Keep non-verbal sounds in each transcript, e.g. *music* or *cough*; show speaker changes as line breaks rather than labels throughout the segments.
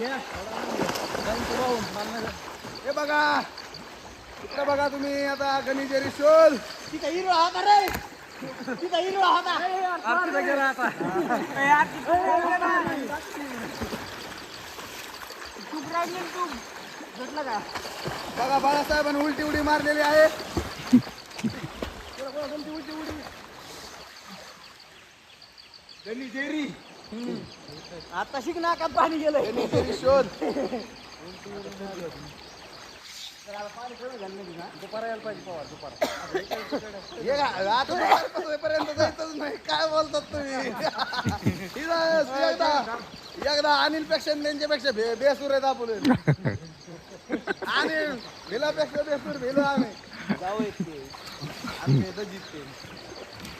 हे बघा इकडे बघा तुम्ही आता गणेशेरी शोध
तिथं हिरो होता रे तिथं हिरो होता तू राहिली तू भेटला का
बघा बाळासाहेबांनी उलटी उडी मारलेली आहे गणेशेरी
आता शिक नाकात पाणी गेलंय.
शोध. हे का, आता दुपारपासून होईपर्यंत जायचंच नाही. काय बोलतात तुम्ही? इथं एकदा एकदा अनिलपेक्षा त्यांच्यापेक्षा भे बेसूर आहेत आपण. अनिल भिलापेक्षा बेसूर भिलो आम्ही.
जाऊ येत
आम्ही जिंकते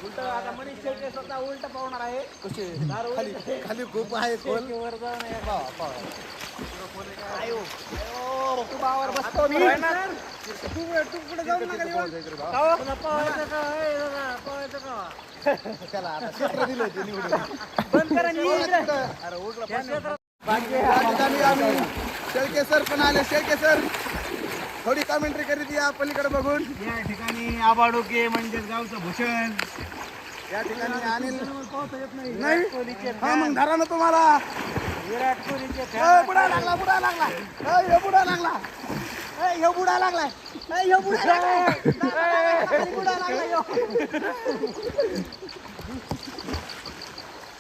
उलट आता मनीष शेळके स्वतः उलट पावणार आहे.
कसे
दारू
खाली खाली खूप आहे खोल
शेळकेवर जाऊन ये.
पाहा, पाहा.
आयो. आयो. तुबावर बसतो. मी तू तू कुठे जाऊ नका रे. तुला पवायचं का? ए, दादा, पवायचं का? *laughs*
त्याला आता क्षेत्र दिलं निवडून.
बंद करा.
अरे उठला आम्ही. शेळके सर पण आले. शेळके सर. थोडी कमेंट्री करीत या पलीकडे बघून.
या ठिकाणी आबाडोके म्हणजेच गावचं भूषण.
या ठिकाणी अनिल
नाही.
हा मग धरा ना तुम्हाला.
विराट कोहलीचे
ए, बुडा लागला बुडा लागला. ए, हे बुडा लागला. ए, हे बुडा लागला. ए, हे बुडा लागला. ए, बुडा लागला ह्यो.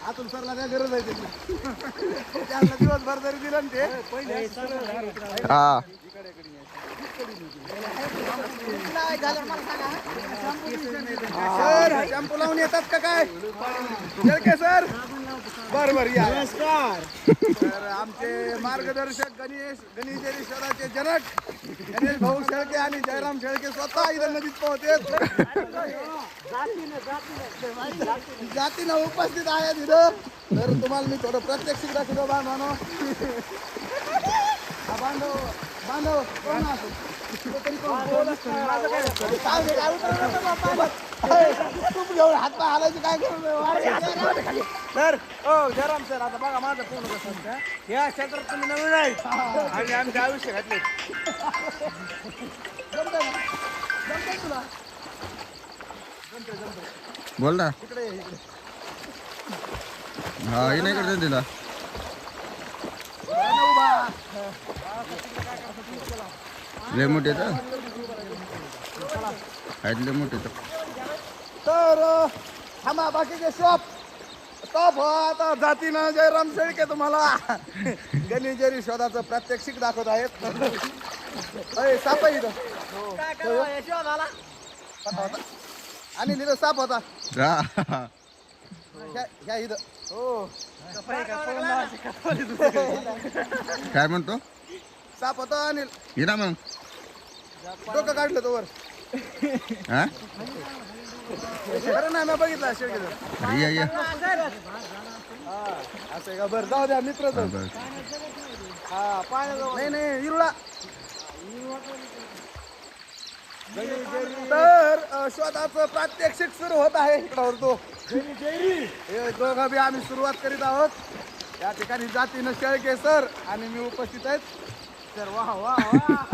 आतून सरला काय गरज आहे त्याची. त्यांना दिवसभर जरी दिलं ना ते.
हा.
सर शॅम्पू लावून येतात का काय? शेळके सर. बर बर या.
नमस्कार
तर आमचे मार्गदर्शक गणेश गणेशेश्वराचे जनक गणेश भाऊ शेळके आणि जयराम शेळके स्वतः इथं नदीत पोहते जातीनं उपस्थित आहे तिथं तर तुम्हाला मी थोडं प्रत्यक्ष दाखवतो बा मानो बांधव. बांधव कोण असो तरी काय घेऊन हात पाय हालायची करू.
सर जयराम सर आता बघा माझं आहे. या क्षेत्रात तुम्ही नवीन आहे आणि आमचे आयुष्य घातले
तुला
बोल ना
इकडे इकडे
हा हे करता तिला. लय मोठे तर आहेत लय मोठे तर.
थांबा बाकीचे शॉप टॉप हो आता जातीनं जयराम शेळके तुम्हाला. गणेशरी शोधाचं प्रात्यक्षिक दाखवत आहेत. साप आहे इथं. आणि तिथं साप होता.
हा.
ह्या ह्या इथं.
हो.
काय म्हणतो?
साप होता आणि
ये ना मग.
डोकं काढलं तो वर.
हा?
खरं नाही मी बघितलं शेळकेचं
अरे या या.
असं आहे का? बरं जाऊ द्या मित्र
हा, बस
हा
नाही नाही इरुळा तर अ, शोधाचं प्रात्यक्षिक सुरू होत आहे इकडवर तो. हे दोघं बी आम्ही सुरुवात करीत आहोत. या ठिकाणी जातीनं शेळके सर आणि मी उपस्थित आहेत.
सर वा वा वा.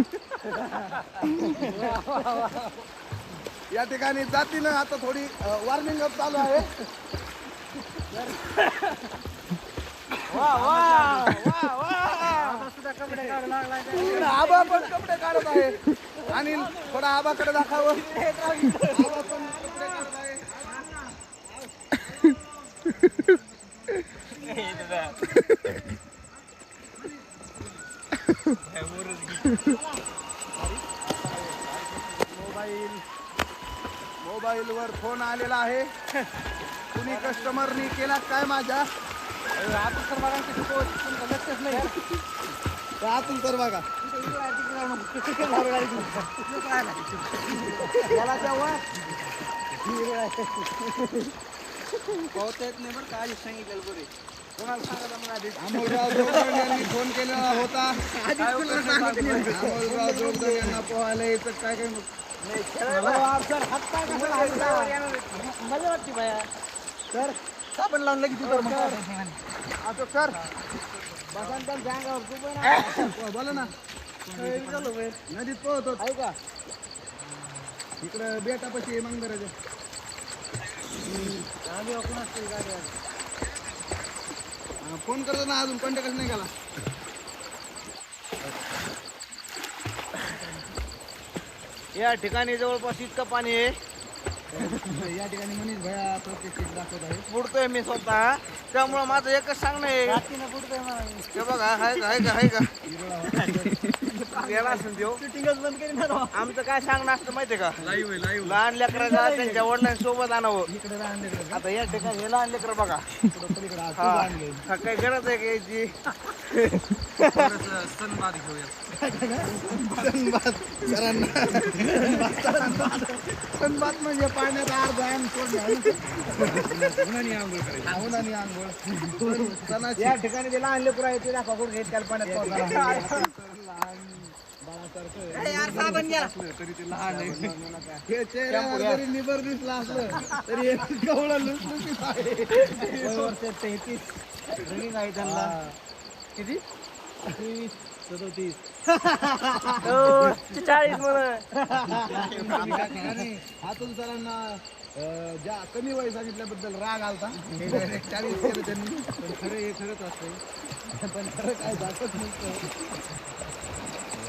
या ठिकाणी जातीनं आता थोडी वॉर्मिंग अप चालू आहे.
वा वा वा वा.
आबा पण कपडे काढत आहे. आणि थोडा आबाकडे दाखवावं आबा पण कपडे काढत आहे. मोबाईल मोबाईलवर फोन आलेला आहे. कुणी कस्टमरनी केला काय माझ्या?
आपण तर बघा किती पोहोच तुमचं लक्षच नाही
आतून तर बघा.
त्याला तेव्हा पोहता येत नाही बरं का आधी सांगितलं बरे कोणाला सांगा मग आधी
अमोलराव जोगदंड यांनी फोन केलेला होता. अमोलराव जोगदंड यांना पोहायला काय काय
मजा वाटते बाया.
सर
साबण लावून लगेच उतर मग
असं सर
तू पण
बोला ना. नदीत पोहतो
आहे का?
इकडं बेटापाशी मंगराच्या फोन करतो ना अजून कॉन्टॅक्टच नाही केला.
या ठिकाणी जवळपास इतकं पाणी आहे.
या ठिकाणी मनीष भया प्रत्येक सीट दाखवत आहे.
बुडतोय मी स्वतः. त्यामुळं माझं एकच सांगणं आहे. हे बघा हाय का हाय का हाय का? याला असेल देऊ
बंद करीन
आमचं काय सांगणं असतं माहितीये का? लहान लेकराला त्यांच्या वडिलांसोबत आणावं.
इकडे इकडे
आता या ठिकाणी हे लहान लेकर बघा.
पलीकडे आज
हा
तू आणलंय.
हा, काही गरज आहे का याची?
सरांना सनबात म्हणजे पाण्यात अर्ध आण सोडणे उन्हानी आंघोळ करायची. उन्हानी आंघोळ. सणाची
या ठिकाणी ते लहान लेकर आहे ते दाखवा कुठे घेत त्याला पाण्यात. ए, यार साबण
तरी ते लहान आहे हे चेहऱ्यावर जरी निबर दिसला असलं तरी हे. लुसलुसीत आहे
वय वर्ष तेहतीस रनिंग आहे त्यांना
किती तेवीस सदोतीस
चाळीस म्हणा
हातून सरांना ज्या कमी वय सांगितल्याबद्दल राग आलता चाळीस केलं त्यांनी पण खरं हे खरंच असतं पण खरं काय दाखवत नसतं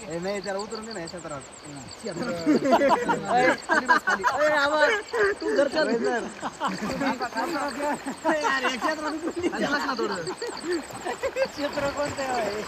ए, नाही त्याला उतरून दे ना क्षेत्रात
खाली
तू घरच्या क्षेत्र कोणतं आहे?